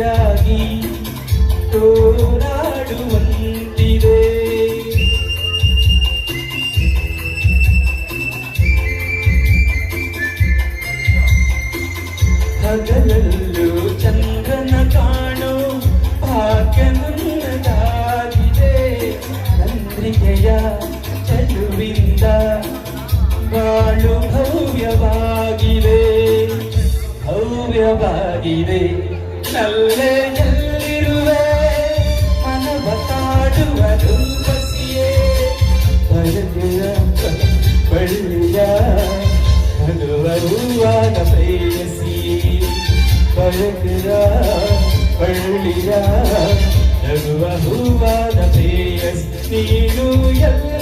ಜೊತೆಯಾಗಿ ತೋರಾಡುವಂತಿದೆ. ಹಗಲಲ್ಲೂ ಚಂದ್ರನ ಕಾಣೋ ಭಾಗ್ಯ ನನ್ನದಾಗಿದೆ. ಚಂದ್ರಿಕೆಯ ಚಲುವಿಂದ ಬಾಳು ಭವ್ಯವಾಗಿದೆ. ಭವ್ಯವಾಗಿದೆ. நல்ல எல்லிருவே மனவத்தாடுவதும் பசியே. பழுதியா பழுதியா வருவாக பேசி பழகுதா பழுதியா ரகுவகுவாத பேசி நீனு எல்லா